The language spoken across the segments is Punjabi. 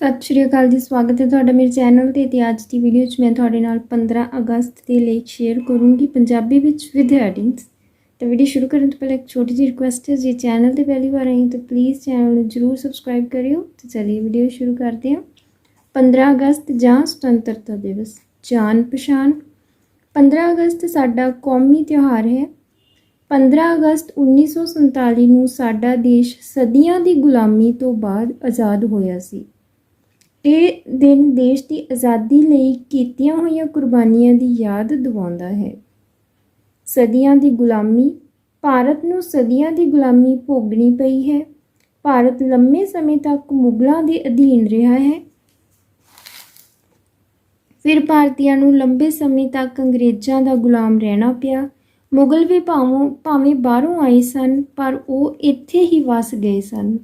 ਸਤਿ ਸ਼੍ਰੀ ਅਕਾਲ ਜੀ, ਸਵਾਗਤ ਹੈ ਤੁਹਾਡਾ ਮੇਰੇ ਚੈਨਲ ਤੇ ਤੇ ਅੱਜ ਦੀ ਵੀਡੀਓ 'ਚ ਮੈਂ ਤੁਹਾਡੇ ਨਾਲ 15 ਅਗਸਤ ਦੇ ਲੇਖ ਸ਼ੇਅਰ ਕਰੂੰਗੀ ਪੰਜਾਬੀ ਵਿੱਚ ਵਿਦ ਹੈਡਿੰਗਸ ਤਾਂ ਵੀਡੀਓ ਸ਼ੁਰੂ ਕਰਨ ਤੋਂ ਪਹਿਲਾਂ ਇੱਕ ਛੋਟੀ ਜਿਹੀ ਰਿਕੁਐਸਟ ਹੈ, ਜੇ ਚੈਨਲ ਤੇ ਪਹਿਲੀ ਵਾਰ ਆਏ ਤਾਂ ਪਲੀਜ਼ ਚੈਨਲ ਨੂੰ ਜਰੂਰ ਸਬਸਕ੍ਰਾਈਬ ਕਰਿਓ ਤੇ ਚਲਿਏ ਵੀਡੀਓ ਸ਼ੁਰੂ ਕਰਦੇ ਹਾਂ। 15 ਅਗਸਤ ਜਾਂ ਸੁਤੰਤਰਤਾ ਦਿਵਸ, ਜਾਣ ਪਛਾਣ। 15 ਅਗਸਤ ਸਾਡਾ ਕੌਮੀ ਤਿਉਹਾਰ ਹੈ। 15 ਅਗਸਤ 1947 ਨੂੰ ਸਾਡਾ ਦੇਸ਼ ਸਦੀਆਂ ਦੀ ਗੁਲਾਮੀ ਤੋਂ ਬਾਅਦ ਆਜ਼ਾਦ ਹੋਇਆ ਸੀ। ਇਹ ਦਿਨ ਦੇਸ਼ ਦੀ ਆਜ਼ਾਦੀ ਲਈ ਕੀਤੀਆਂ ਹੋਈਆਂ ਕੁਰਬਾਨੀਆਂ ਦੀ ਯਾਦ ਦਿਵਾਉਂਦਾ ਹੈ। ਸਦੀਆਂ ਦੀ ਗੁਲਾਮੀ, ਭਾਰਤ ਨੂੰ ਸਦੀਆਂ ਦੀ ਗੁਲਾਮੀ ਭੋਗਣੀ ਪਈ ਹੈ। ਭਾਰਤ ਲੰਮੇ ਸਮੇਂ ਤੱਕ ਮੁਗਲਾਂ ਦੇ ਅਧੀਨ ਰਿਹਾ ਹੈ। ਫਿਰ ਭਾਰਤੀਆਂ ਨੂੰ ਲੰਬੇ ਸਮੇਂ ਤੱਕ ਅੰਗਰੇਜ਼ਾਂ ਦਾ ਗੁਲਾਮ ਰਹਿਣਾ ਪਿਆ। ਮੁਗਲ ਵੀ ਭਾਵੇਂ ਭਾਵੇਂ ਬਾਹਰੋਂ ਆਏ ਸਨ, ਪਰ ਉਹ ਇੱਥੇ ਹੀ ਵਸ ਗਏ ਸਨ।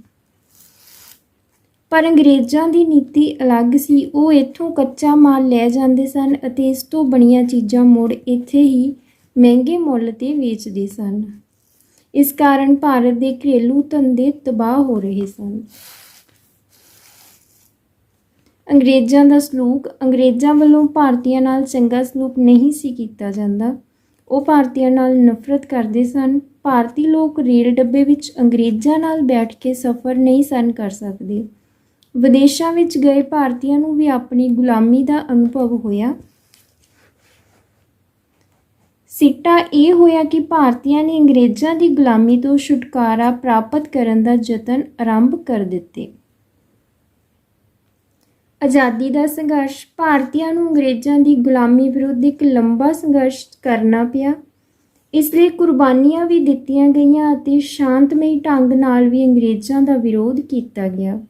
ਪਰ ਅੰਗਰੇਜ਼ਾਂ ਦੀ ਨੀਤੀ ਅਲੱਗ ਸੀ। ਉਹ ਇੱਥੋਂ ਕੱਚਾ ਮਾਲ ਲੈ ਜਾਂਦੇ ਸਨ ਅਤੇ ਇਸ ਤੋਂ ਬਣੀਆਂ ਚੀਜ਼ਾਂ ਮੁੜ ਇੱਥੇ ਹੀ ਮਹਿੰਗੇ ਮੁੱਲ ਤੇ ਵੇਚਦੇ ਸਨ। ਇਸ ਕਾਰਨ ਭਾਰਤ ਦੇ ਘਰੇਲੂ ਧੰਦੇ ਤਬਾਹ ਹੋ ਰਹੇ ਸਨ। ਅੰਗਰੇਜ਼ਾਂ ਦਾ ਸਲੂਕ ਅੰਗਰੇਜ਼ਾਂ ਵੱਲੋਂ ਭਾਰਤੀਆਂ ਨਾਲ ਚੰਗਾ ਸਲੂਕ ਨਹੀਂ ਸੀ ਕੀਤਾ ਜਾਂਦਾ। ਉਹ ਭਾਰਤੀਆਂ ਨਾਲ ਨਫ਼ਰਤ ਕਰਦੇ ਸਨ। ਭਾਰਤੀ ਲੋਕ ਰੇਲ ਡੱਬੇ ਵਿੱਚ ਅੰਗਰੇਜ਼ਾਂ ਨਾਲ ਬੈਠ ਕੇ ਸਫ਼ਰ ਨਹੀਂ ਸਨ ਕਰ ਸਕਦੇ। ਵਿਦੇਸ਼ਾਂ ਵਿੱਚ ਗਏ ਭਾਰਤੀਆਂ ਨੂੰ ਵੀ ਆਪਣੀ ਗੁਲਾਮੀ ਦਾ ਅਨੁਭਵ ਹੋਇਆ। ਸਿੱਟਾ ਇਹ ਹੋਇਆ ਕਿ ਭਾਰਤੀਆਂ ਨੇ ਅੰਗਰੇਜ਼ਾਂ ਦੀ ਗੁਲਾਮੀ ਤੋਂ ਛੁਟਕਾਰਾ ਪ੍ਰਾਪਤ ਕਰਨ ਦਾ ਯਤਨ ਆਰੰਭ ਕਰ ਦਿੱਤੇ। ਆਜ਼ਾਦੀ ਦਾ ਸੰਘਰਸ਼, ਭਾਰਤੀਆਂ ਨੂੰ ਅੰਗਰੇਜ਼ਾਂ ਦੀ ਗੁਲਾਮੀ ਵਿਰੁੱਧ ਇੱਕ ਲੰਬਾ ਸੰਘਰਸ਼ ਕਰਨਾ ਪਿਆ। ਇਸ ਲਈ ਕੁਰਬਾਨੀਆਂ ਵੀ ਦਿੱਤੀਆਂ ਗਈਆਂ ਅਤੇ ਸ਼ਾਂਤਮਈ ਢੰਗ ਨਾਲ ਵੀ ਅੰਗਰੇਜ਼ਾਂ ਦਾ ਵਿਰੋਧ ਕੀਤਾ ਗਿਆ।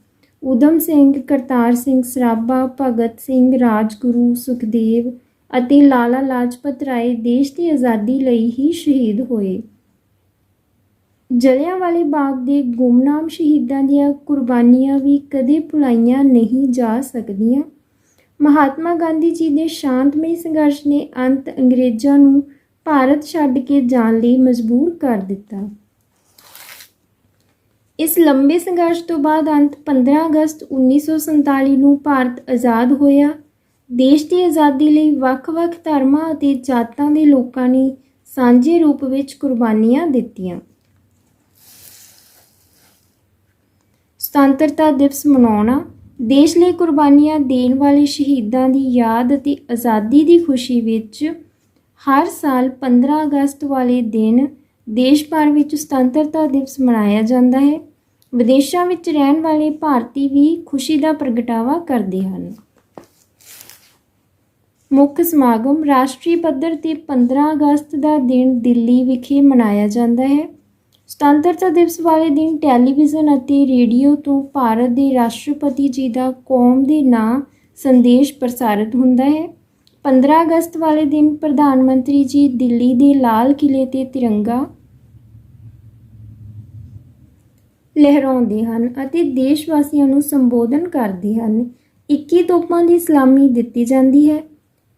ਊਧਮ ਸਿੰਘ, ਕਰਤਾਰ ਸਿੰਘ, ਸਰਾਭਾ, ਭਗਤ ਸਿੰਘ, ਰਾਜਗੁਰੂ, ਸੁਖਦੇਵ ਅਤੇ ਲਾਲਾ ਲਾਜਪਤ ਰਾਏ ਦੇਸ਼ ਦੀ ਆਜ਼ਾਦੀ ਲਈ ਹੀ ਸ਼ਹੀਦ ਹੋਏ। ਜਲਿਆਂਵਾਲੇ ਬਾਗ ਦੇ ਗੁੰਮਨਾਮ ਸ਼ਹੀਦਾਂ ਦੀਆਂ ਕੁਰਬਾਨੀਆਂ ਵੀ ਕਦੇ ਭੁਲਾਈਆਂ ਨਹੀਂ ਜਾ ਸਕਦੀਆਂ। ਮਹਾਤਮਾ ਗਾਂਧੀ ਜੀ ਦੇ ਸ਼ਾਂਤਮਈ ਸੰਘਰਸ਼ ਨੇ ਅੰਤ ਅੰਗਰੇਜ਼ਾਂ ਨੂੰ ਭਾਰਤ ਛੱਡ ਕੇ ਜਾਣ ਲਈ ਮਜਬੂਰ ਕਰ ਦਿੱਤਾ। ਇਸ ਲੰਬੇ ਸੰਘਰਸ਼ ਤੋਂ ਬਾਅਦ ਅੰਤ 15 ਅਗਸਤ 1947 ਨੂੰ ਭਾਰਤ ਆਜ਼ਾਦ ਹੋਇਆ। ਦੇਸ਼ ਦੀ ਆਜ਼ਾਦੀ ਲਈ ਵੱਖ-ਵੱਖ ਧਰਮਾਂ ਅਤੇ ਜਾਤਾਂ ਦੇ ਲੋਕਾਂ ਨੇ ਸਾਂਝੇ ਰੂਪ ਵਿੱਚ ਕੁਰਬਾਨੀਆਂ ਦਿੱਤੀਆਂ। ਸੁਤੰਤਰਤਾ ਦਿਵਸ ਮਨਾਉਣਾ, ਦੇਸ਼ ਲਈ ਕੁਰਬਾਨੀਆਂ ਦੇਣ ਵਾਲੇ ਸ਼ਹੀਦਾਂ ਦੀ ਯਾਦ ਅਤੇ ਆਜ਼ਾਦੀ ਦੀ ਖੁਸ਼ੀ ਵਿੱਚ ਹਰ ਸਾਲ 15 ਅਗਸਤ ਵਾਲੇ ਦਿਨ ਦੇਸ਼ ਭਰ ਵਿੱਚ ਸੁਤੰਤਰਤਾ ਦਿਵਸ ਮਨਾਇਆ ਜਾਂਦਾ ਹੈ। ਵਿਦੇਸ਼ਾਂ ਵਿੱਚ ਰਹਿਣ ਵਾਲੇ ਭਾਰਤੀ ਵੀ ਖੁਸ਼ੀ ਦਾ ਪ੍ਰਗਟਾਵਾ ਕਰਦੇ ਹਨ। ਮੁੱਖ ਸਮਾਗਮ ਰਾਸ਼ਟਰੀ ਪੱਧਰ ਤੇ 15 ਅਗਸਤ ਦਾ ਦਿਨ ਦਿੱਲੀ ਵਿਖੇ ਮਨਾਇਆ ਜਾਂਦਾ ਹੈ। ਸੁਤੰਤਰਤਾ ਦਿਵਸ ਵਾਲੇ ਦਿਨ ਟੈਲੀਵਿਜ਼ਨ ਅਤੇ ਰੇਡੀਓ ਤੋਂ ਭਾਰਤ ਦੇ ਰਾਸ਼ਟਰਪਤੀ ਜੀ ਦਾ ਕੌਮ ਦੇ ਨਾਂ ਸੰਦੇਸ਼ ਪ੍ਰਸਾਰਿਤ ਹੁੰਦਾ ਹੈ। 15 ਅਗਸਤ ਵਾਲੇ ਦਿਨ ਪ੍ਰਧਾਨ ਮੰਤਰੀ ਜੀ ਦਿੱਲੀ ਦੇ ਲਾਲ ਕਿਲੇ ਤੇ ਤਿਰੰਗਾ ਲਹਿਰਾਉਂਦੇ ਹਨ ਅਤੇ ਦੇਸ਼ ਵਾਸੀਆਂ ਨੂੰ ਸੰਬੋਧਨ ਕਰਦੇ ਹਨ। 21 ਤੋਪਾਂ ਦੀ ਸਲਾਮੀ ਦਿੱਤੀ ਜਾਂਦੀ ਹੈ।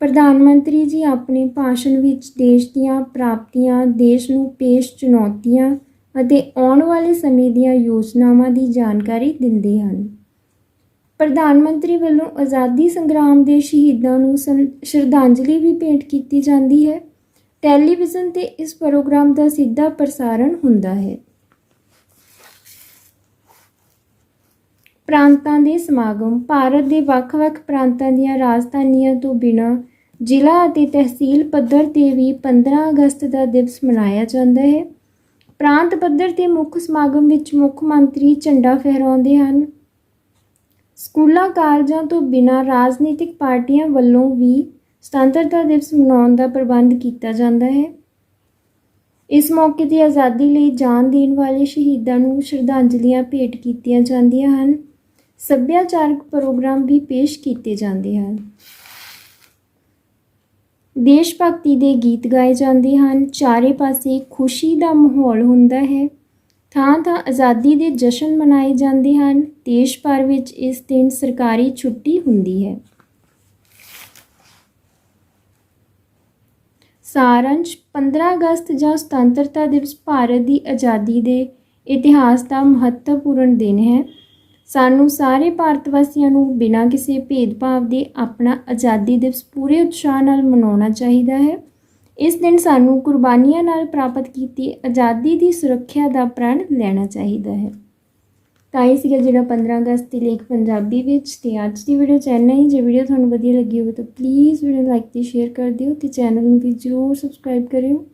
ਪ੍ਰਧਾਨ ਮੰਤਰੀ ਜੀ ਆਪਣੇ ਭਾਸ਼ਣ ਵਿੱਚ ਦੇਸ਼ ਦੀਆਂ ਪ੍ਰਾਪਤੀਆਂ, ਦੇਸ਼ ਨੂੰ ਪੇਸ਼ ਚੁਣੌਤੀਆਂ ਅਤੇ ਆਉਣ ਵਾਲੇ ਸਮੇਂ ਦੀਆਂ ਯੋਜਨਾਵਾਂ ਦੀ ਜਾਣਕਾਰੀ ਦਿੰਦੇ ਹਨ। ਪ੍ਰਧਾਨ ਮੰਤਰੀ ਵੱਲੋਂ ਆਜ਼ਾਦੀ ਸੰਗਰਾਮ ਦੇ ਸ਼ਹੀਦਾਂ ਨੂੰ ਸ਼ਰਧਾਂਜਲੀ ਵੀ ਭੇਂਟ ਕੀਤੀ ਜਾਂਦੀ ਹੈ। ਟੈਲੀਵਿਜ਼ਨ ਤੇ ਇਸ ਪ੍ਰੋਗਰਾਮ ਦਾ ਸਿੱਧਾ ਪ੍ਰਸਾਰਣ ਹੁੰਦਾ ਹੈ। ਪ੍ਰਾਂਤਾਂ ਦੇ ਸਮਾਗਮ ਭਾਰਤ ਦੇ ਵੱਖ-ਵੱਖ ਪ੍ਰਾਂਤਾਂ ਦੀਆਂ ਰਾਜਧਾਨੀਆਂ ਤੋਂ ਬਿਨਾਂ ਜ਼ਿਲ੍ਹਾ ਅਤੇ ਤਹਿਸੀਲ ਪੱਧਰ ਤੇ ਵੀ 15 ਅਗਸਤ ਦਾ ਦਿਵਸ ਮਨਾਇਆ ਜਾਂਦਾ ਹੈ। ਪ੍ਰਾਂਤ ਪੱਧਰ ਤੇ ਮੁੱਖ ਸਮਾਗਮ ਵਿੱਚ ਮੁੱਖ ਮੰਤਰੀ ਝੰਡਾ ਫਹਿਰਾਉਂਦੇ ਹਨ। ਸਕੂਲਾਂ, ਕਾਲਜਾਂ ਤੋਂ ਬਿਨਾਂ ਰਾਜਨੀਤਿਕ ਪਾਰਟੀਆਂ ਵੱਲੋਂ ਵੀ ਸੁਤੰਤਰਤਾ ਦਿਵਸ ਮਨਾਉਣ ਦਾ ਪ੍ਰਬੰਧ ਕੀਤਾ ਜਾਂਦਾ ਹੈ। ਇਸ ਮੌਕੇ ਤੇ ਆਜ਼ਾਦੀ ਲਈ ਜਾਨ ਦੇਣ ਵਾਲੇ ਸ਼ਹੀਦਾਂ ਨੂੰ ਸ਼ਰਧਾਂਜਲੀਆਂ ਭੇਟ ਕੀਤੀਆਂ ਜਾਂਦੀਆਂ ਹਨ। ਸੱਭਿਆਚਾਰਕ ਪ੍ਰੋਗਰਾਮ ਵੀ ਪੇਸ਼ ਕੀਤੇ ਜਾਂਦੇ ਹਨ। ਦੇਸ਼ ਭਗਤੀ ਦੇ ਗੀਤ ਗਾਏ ਜਾਂਦੇ ਹਨ। ਚਾਰੇ ਪਾਸੇ ਖੁਸ਼ੀ ਦਾ ਮਾਹੌਲ ਹੁੰਦਾ ਹੈ। ਥਾਂ ਥਾਂ ਆਜ਼ਾਦੀ ਦੇ ਜਸ਼ਨ ਮਨਾਏ ਜਾਂਦੇ ਹਨ। ਦੇਸ਼ ਭਰ ਵਿੱਚ ਇਸ ਦਿਨ ਸਰਕਾਰੀ ਛੁੱਟੀ ਹੁੰਦੀ ਹੈ। ਸਾਰੰਸ਼ 15 ਅਗਸਤ ਜਾਂ ਸੁਤੰਤਰਤਾ ਦਿਵਸ ਭਾਰਤ ਦੀ ਆਜ਼ਾਦੀ ਦੇ ਇਤਿਹਾਸ ਦਾ ਮਹੱਤਵਪੂਰਨ ਦਿਨ ਹੈ। ਸਾਨੂੰ ਸਾਰੇ ਭਾਰਤ ਵਾਸੀਆਂ ਨੂੰ ਬਿਨਾਂ ਕਿਸੇ ਭੇਦਭਾਵ ਦੇ ਆਪਣਾ ਆਜ਼ਾਦੀ ਦਿਵਸ ਪੂਰੇ ਉਤਸ਼ਾਹ ਨਾਲ ਮਨਾਉਣਾ ਚਾਹੀਦਾ ਹੈ। ਇਸ ਦਿਨ ਸਾਨੂੰ ਕੁਰਬਾਨੀਆਂ ਨਾਲ ਪ੍ਰਾਪਤ ਕੀਤੀ ਆਜ਼ਾਦੀ ਦੀ ਸੁਰੱਖਿਆ ਦਾ ਪ੍ਰਣ ਲੈਣਾ ਚਾਹੀਦਾ ਹੈ। ਤਾਂ ਇਹ ਸੀਗਾ ਜਿਹੜਾ 15 ਅਗਸਤ ਦੀ ਲੇਖ ਪੰਜਾਬੀ ਵਿੱਚ ਤੇ ਅੱਜ ਦੀ ਵੀਡੀਓ ਚੈਨਲ ਹੀ। ਜੇ ਵੀਡੀਓ ਤੁਹਾਨੂੰ ਵਧੀਆ ਲੱਗੀ ਹੋਵੇ ਤਾਂ ਪਲੀਜ਼ ਵੀਡੀਓ ਲਾਈਕ ਤੇ ਸ਼ੇਅਰ ਕਰ ਦਿਓ ਤੇ ਚੈਨਲ ਨੂੰ ਵੀ ਜ਼ਰੂਰ ਸਬਸਕ੍ਰਾਈਬ ਕਰਿਓ।